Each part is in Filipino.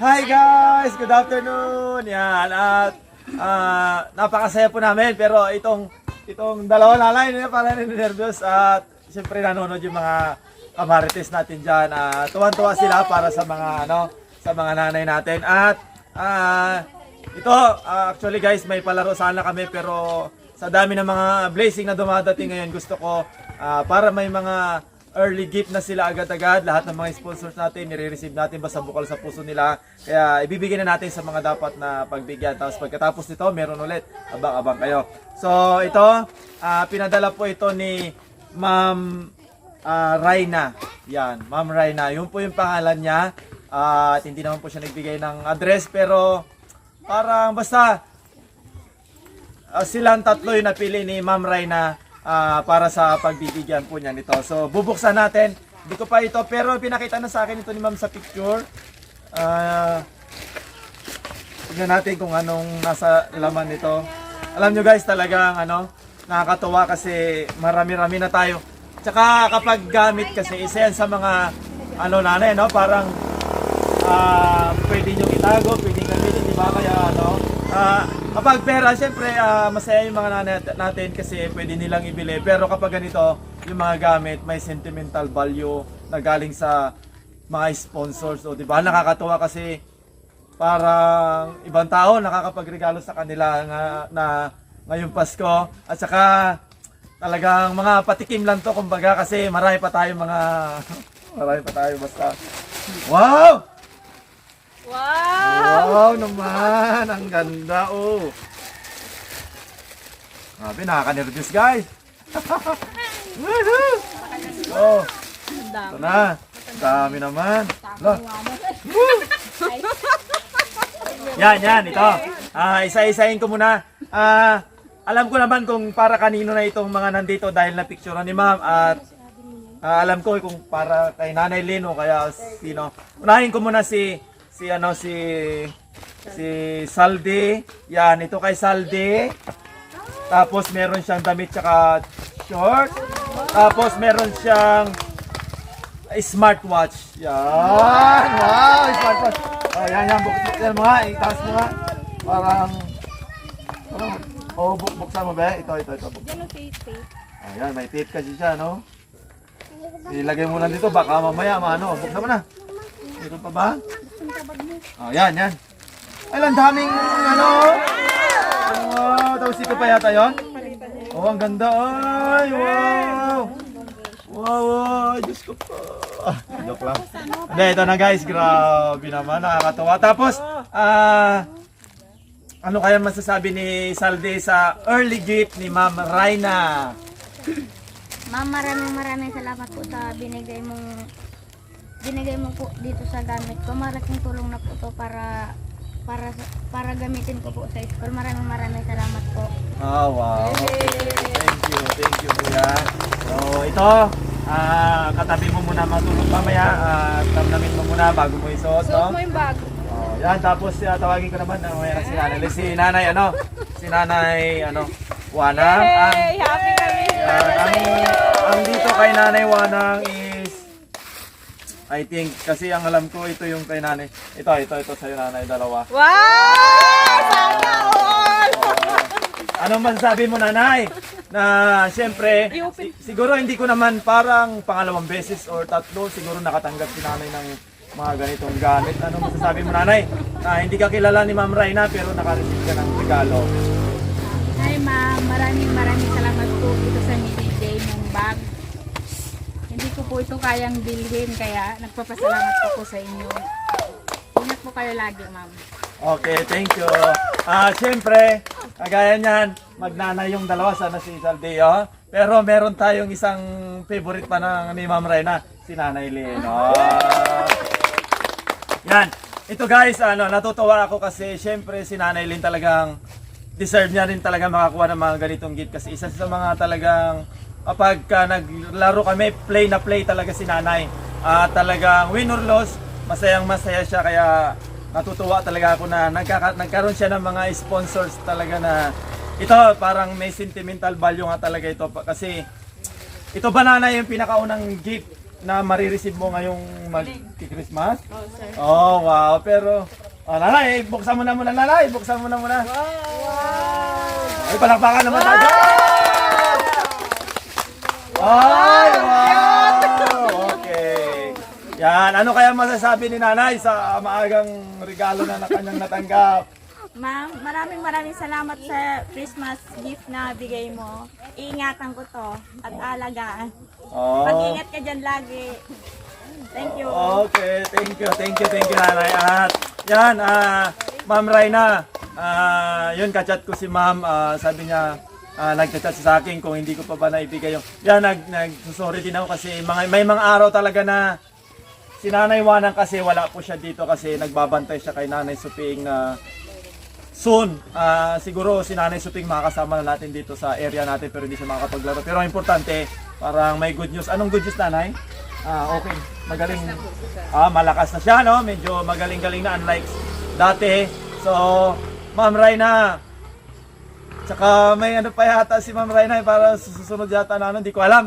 Hi guys! Good afternoon! Yan, at ah, napakasaya po namin pero itong itong dalawa nanay na pala nervous at siyempre nanonood yung mga kamarites natin dyan. Ah, tuwan-tuwa sila para sa mga ano sa mga nanay natin at ah, ito ah, actually guys may palaro sana kami pero sa dami ng mga blazing na dumadating ngayon gusto ko ah, para may mga early gift na sila agad-agad. Lahat ng mga sponsors natin, nire-receive natin basta bukal sa puso nila. Kaya ibibigay na natin sa mga dapat na pagbigyan. Tapos pagkatapos nito, meron ulit. Abang-abang kayo. So ito, ah, pinadala po ito ni Ma'am ah, Raina. Yan, Ma'am Raina. Yun po yung pangalan niya. Ah, at hindi naman po siya nagbigay ng address pero parang basta uh, silang tatlo yung napili ni Ma'am Raina ah, para sa pagbibigyan po niya nito. So, bubuksan natin. Hindi ko pa ito, pero pinakita na sa akin ito ni Ma'am sa picture. Ah, tignan natin kung anong nasa laman nito. Alam nyo guys, talagang ano, nakakatuwa kasi marami-rami na tayo. Tsaka kapag gamit kasi, isa yan sa mga ano nanay, no? Parang ah pwede nyo itago, pwede gamitin, di ba? Kaya ano, ah, kapag pera, syempre ah, masaya yung mga nanay natin kasi pwede nilang ibili. Pero kapag ganito, yung mga gamit, may sentimental value na galing sa mga sponsors. O, di ba? Nakakatuwa kasi parang ibang tao nakakapagregalo sa kanila nga, na ngayong Pasko. At saka talagang mga patikim lang to kumbaga kasi marami pa tayo mga marami pa tayo basta. Wow! Wow! Wow naman! Ang ganda oh! Grabe, nakaka-nervous guys! Woohoo! Oh, ito na. Dami naman. Lo. Yan, yan, ito. Ah, isa-isahin ko muna. Ah, alam ko naman kung para kanino na itong mga nandito dahil na picture ni ma'am at ah, alam ko kung para kay Nanay Lynn o kaya sino. Unahin ko muna si si ano si si Saldi. Yan, ito kay Saldi. Tapos meron siyang damit tsaka short. Tapos meron siyang smartwatch. Yan. Wow, smartwatch. Oh, yan, yan. Buk buksan mo nga. Itaas mo nga. Parang, parang, oh, buk buksan mo ba? Ito, ito, ito. Buksan. Ayan, may tape kasi siya, no? Ilagay mo lang dito, baka mamaya, maano. Buksan mo na. Meron pa ba? Oh, yan, yan. Ay, ang daming, ano, Wow, tapos ikaw pa yata yon? Oh, ang ganda. Ay, wow. Wow, wow. Diyos ko po. Ah, joke lang. Hindi, ito na guys. Grabe naman. Nakakatawa. Tapos, ah, ano kaya masasabi ni Salde sa early gift ni Ma'am Raina? Ma'am, maraming maraming salamat po sa binigay mong binigay mo po dito sa gamit ko. Malaking tulong na po to para para para gamitin ko po sa school. Maraming maraming salamat po. Ah, wow. Thank you. Thank you, kuya. So, ito, ah, katabi mo muna matulog mamaya. at tamnamin mo muna bago mo isuot, no? Suot mo yung bag. Oh, yan, tapos uh, tawagin ko naman uh, may si nanay. Si nanay, ano? Si nanay, ano? Wanang. Ang, Hey, happy kami. yan, ang, ang dito kay nanay Wanang is, I think, kasi ang alam ko, ito yung kay nanay. Ito, ito, ito sa'yo nanay, dalawa. Wow! Sana all! Ano man sabi mo nanay? Na siyempre, si- siguro hindi ko naman parang pangalawang beses or tatlo, siguro nakatanggap si nanay ng mga ganitong gamit. Ano masasabi mo nanay? Na hindi ka kilala ni Ma'am Raina pero naka-receive ka ng regalo. Hi ma'am, maraming maraming salamat po dito sa binigay mong bag. Po ito kayang bilhin kaya nagpapasalamat po ko sa inyo. Ingat po kayo lagi ma'am. Okay, thank you. Ah, siyempre, kagaya niyan, magnanay yung dalawa sana si Saldeo. Pero meron tayong isang favorite pa ng ni Ma'am Raina, si Nanay Lynn. Oh. Yan. Ito guys, ano, natutuwa ako kasi siyempre si Nanay Lynn talagang deserve niya rin talaga makakuha ng mga ganitong gift kasi isa sa mga talagang kapag ka naglaro kami, play na play talaga si Nanay. At talagang win or loss, masayang masaya siya kaya natutuwa talaga ako na nagkaka- nagkaroon siya ng mga sponsors talaga na ito parang may sentimental value nga talaga ito kasi ito ba nanay yung pinakaunang gift na marireceive mo ngayong mag-Christmas? Oh, sir. Oh, wow. Pero, oh, nanay, buksan mo na muna, nanay. Buksan mo na muna. Ay, palakpakan naman tayo. Ay, wow! Okay. Yan, ano kaya masasabi ni nanay sa maagang regalo na na kanyang natanggap? Ma'am, maraming maraming salamat sa Christmas gift na bigay mo. Iingatan ko to at alagaan. Oh. Mag-ingat ka dyan lagi. Thank you. Okay, thank you, thank you, thank you nanay. At yan, ah, Ma'am Raina, ah, yun kachat ko si Ma'am, ah, sabi niya, ah, nagchat sa akin kung hindi ko pa ba naibigay yung, yan, nag, nagsusorry din ako kasi mga, may mga araw talaga na si Nanay Wanang kasi wala po siya dito kasi nagbabantay siya kay Nanay Suping na soon, ah, siguro si Nanay Suping makakasama na natin dito sa area natin pero hindi siya makakapaglaro. Pero ang importante, parang may good news. Anong good news, Nanay? Ah, okay. Magaling. Ah, malakas na siya, no? Medyo magaling-galing na unlike dati. So, Ma'am Raina, Tsaka may ano pa yata si Ma'am Raina eh, para susunod yata na ano, hindi ko alam.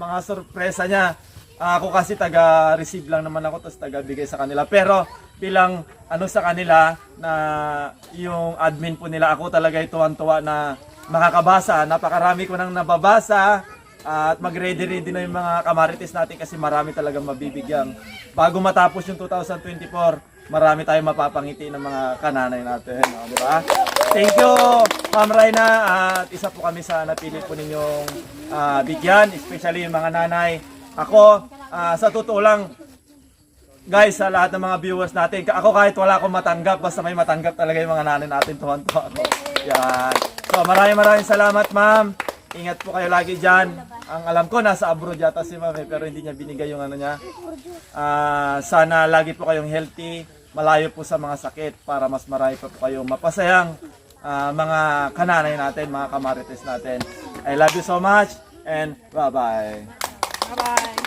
Mga sorpresa niya. Ah, ako kasi taga-receive lang naman ako, tapos taga-bigay sa kanila. Pero bilang ano sa kanila na yung admin po nila, ako talaga tuwan-tuwa na makakabasa. Napakarami ko nang nababasa at mag-ready-ready na yung mga kamarites natin kasi marami talagang mabibigyan. Bago matapos yung 2024, marami tayong mapapangiti ng mga kananay natin. No? Di ba? Thank you, Ma'am Raina. At isa po kami sa napili po ninyong ah, bigyan, especially yung mga nanay. Ako, ah, sa totoo lang, guys, sa lahat ng mga viewers natin, ako kahit wala akong matanggap, basta may matanggap talaga yung mga nanay natin, tuwan-tuwa ako. Yan. So, maraming maraming salamat, ma'am. Ingat po kayo lagi dyan. Ang alam ko, nasa abroad yata si ma'am, eh, pero hindi niya binigay yung ano niya. Ah, sana lagi po kayong healthy, malayo po sa mga sakit para mas marami pa po kayong mapasayang ah, mga kananay natin, mga kamarites natin. I love you so much and bye-bye. Bye-bye.